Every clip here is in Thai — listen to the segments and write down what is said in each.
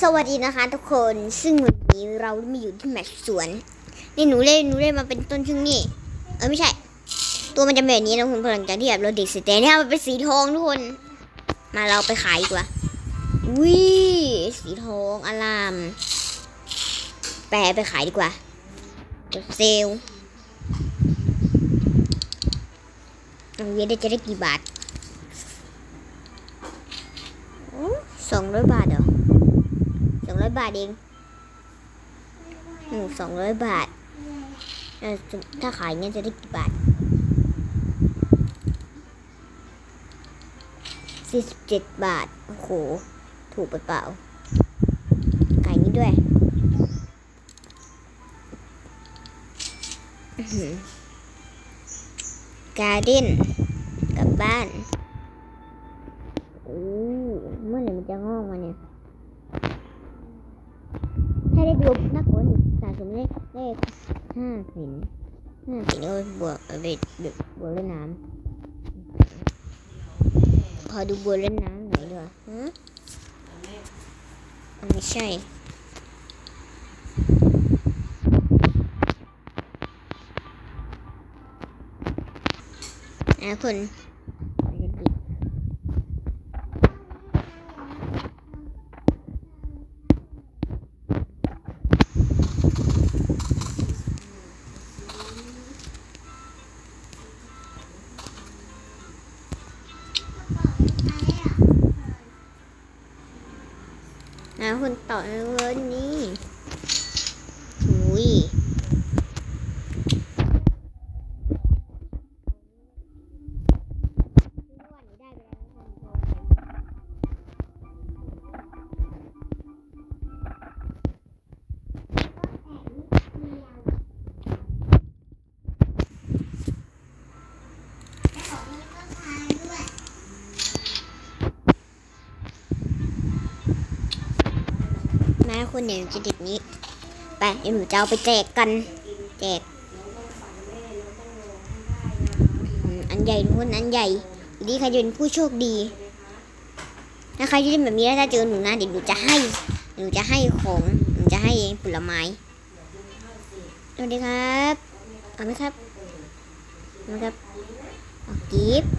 สวัสดีนะคะทุกคนซึ่งวันนี้เรามาอยู่ที่แมทสวนนี่หนูเล่นหนูเล่นมาเป็นต้นช่งนี้เออไม่ใช่ ตัวมันจะเป็นแบบนี้นะคุณหลังจากที่แบบเราเด็กสร็จแต่เนี่ยมันเป็นสีทองทุกคน มาเราไปขายดีกว่าวิสีทองอลาม แปะไปขายดีกว่าเดี๋ยวเซลเอาเวียได้จะได้กี่บาทสองร้อยบาทเหรอ บาทเองหนึ่งสองร้อยบาท ถ้าขายเนี่ยจะได้กี่บาทสี่สิบเจ็ดบาท โอ้โห ถูกไปเปล่า ขายนี้ด้วยการ์ด้นกลับบ้าน โอ้ เมื่อไหร่มันจะงอกมาเนี่ย ได้ดูนักกว่าหนึ่งสะสมเลขเลขห้าสินห้าสินก็บวกเอาไปบวกเล่นน้ำขอดูบวกเล่นน้ำหน่อยดีกว่าฮะไม่ใช่อะคุณ นะคุณต่อเลยนี่หุย คุณเนี่ยจะติดนี้ ไปเดี๋ยวหนูจะเอาไปแจกกัน แจก อันใหญ่ทุกคนอันใหญ่ดีใครจะเป็นผู้โชคดีถ้าใครที่เล่นแบบนี้แล้วถ้าเจอหนูนะเดี๋ยวหนูจะให้หนูจะให้ของหนูจะให้ผลไม้สวัสดีครับเอาไหมครับเอาไหมครับเอากิฟต์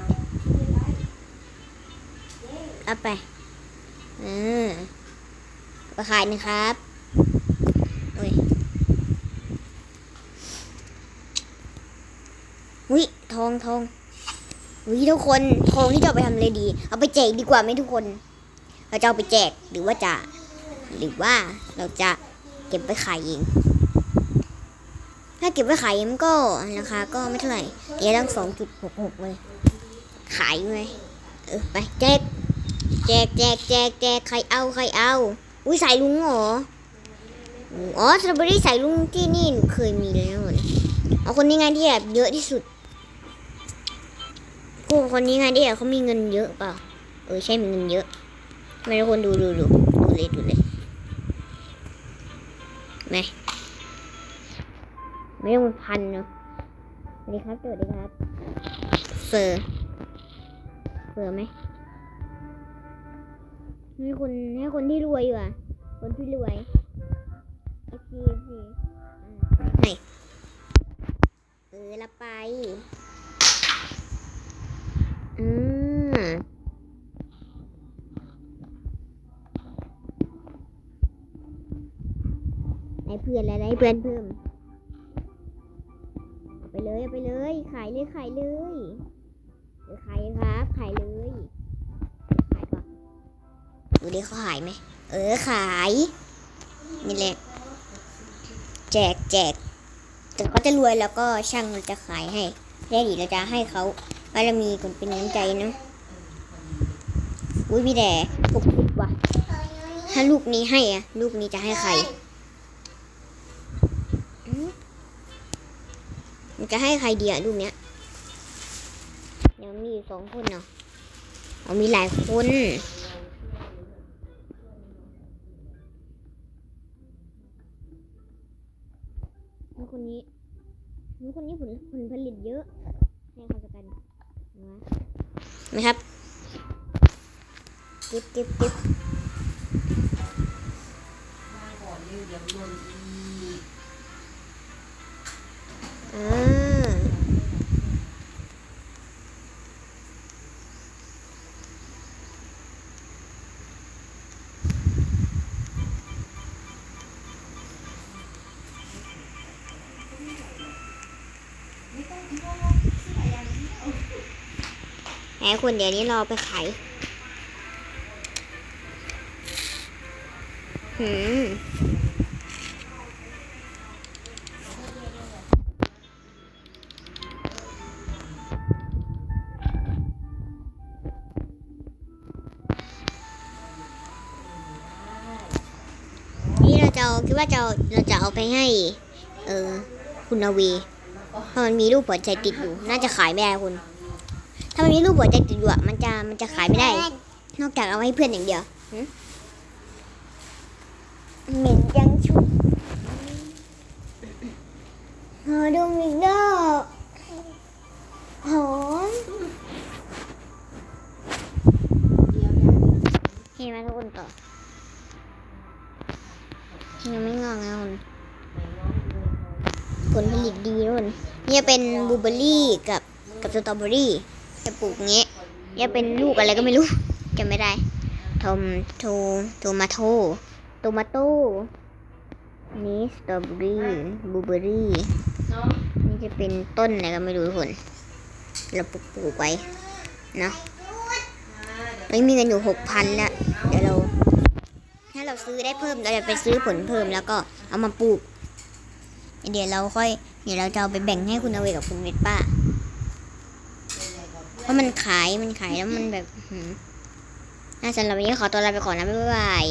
เอาไปเออ เอาไปขายนะครับโอ้ยวิทองทองวิทุกคนทองนี่จะไปทำอะไรดี เอาไปแจกดีกว่าไหมทุกคน เราจะเอาไปแจกหรือว่าจะ หรือว่าเราจะเก็บไปขายเองถ้าเก็บไว้ขายมันก็ราคาก็ไม่เท่าไหร่เดี๋ยวตั้งสองจุดหกหกเลย ขายไหมเออไปแจกแจกแจกแจกแจกใครเอาใครเอา อุ้ยสายลุงเหรอ อ๋อสตรอเบอรี่สายลุงที่นี่หนูเคยมีแล้วนะเอาคนนี้ไงที่แบบเยอะที่สุดกูคนนี้ไงที่แบบเขามีเงินเยอะเปล่า เออใช่มีเงินเยอะไม่ทุกคนดูดูดูดูเลยดูเลยไหมไม่ต้องเป็นพันเนาะสวัสดีครับสวัสดีครับเฟอร์เฟอร์ไหม ให้คนให้คนที่รวยอยู่อะ คนที่รวยโอเคโอเคอ่าไหนเออละไปอืมได้เพื่อนแล้วได้เพื่อนเพิ่มเอาไปเลยเอาไปเลย ขายเลยขายเลย ดิเขาขายไหม เออขาย นี่แหละ แจกแจกแต่ก็จะรวยแล้วก็ช่างมันจะขายให้แล้ดีเราจะให้เขาว่ารมีคนเป็นน้ำใจเนาะอุ้ยพี่แด่หกสิบว่ะถ้าลูกนี้ให้อะลูกนี้จะให้ใครมันจะให้ใครดีอะลูกเนี้ยยังมีสองคนเนาะเอามีหลายคน นคนนี้นคนนี้ผลผลผลิตเยอะให้เขาจะกันนะนะครับเก็บเก็บเก็บ หนคุณเดี๋ยวนี้เรอาไปขายหืมนี่เราจะเอาคิดว่าจะเอาเราจะเอาไปให้ เออ คุณนาวีเพราะมันมีรูปหัวใจติดอยู่ น่าจะขายไม่ได้คุณ ถ้ามันมีรูปหัวใจติดอยู่อะมันจะมันจะขายไม่ได้ นอกจากเอาไว้ให้เพื่อนอย่างเดียวหึเหม็นจังชุบหอดงอีกแล้วหอมเห็นไหมทุกคนต่อยังไม่งอกนะคุณผลผลิตดีทุกคนนี่จะเป็นบลูเบอร์รี่กับกับสตรอเบอร์รี่ จะปลูกงเงี้ยจะเป็นลูกอะไรก็ไม่รู้จำไม่ได้ทอมโทโทมาโตโตมาโต้นี่สตรอเบอรี่บลูเบอรี่นี่จะเป็นต้นอะไรก็ไม่รู้ทุกคน เราปลูกปลูกไว้เนาะไม่มีเงินอยู่หกพันแล้วเดี๋ยวเราถ้าเราซื้อได้เพิ่มเราจะไปซื้อผลเพิ่มแล้วก็เอามาปลูก เดี๋ยวเราค่อย เดี๋ยวเราจะเอาไปแบ่งให้คุณอเวกับคุณเวทป้า เพราะมันขายมันขายแล้วมันแบบน่าสำหรับวันนี้ขอตัวลาไปก่อนนะบ๊ายบาย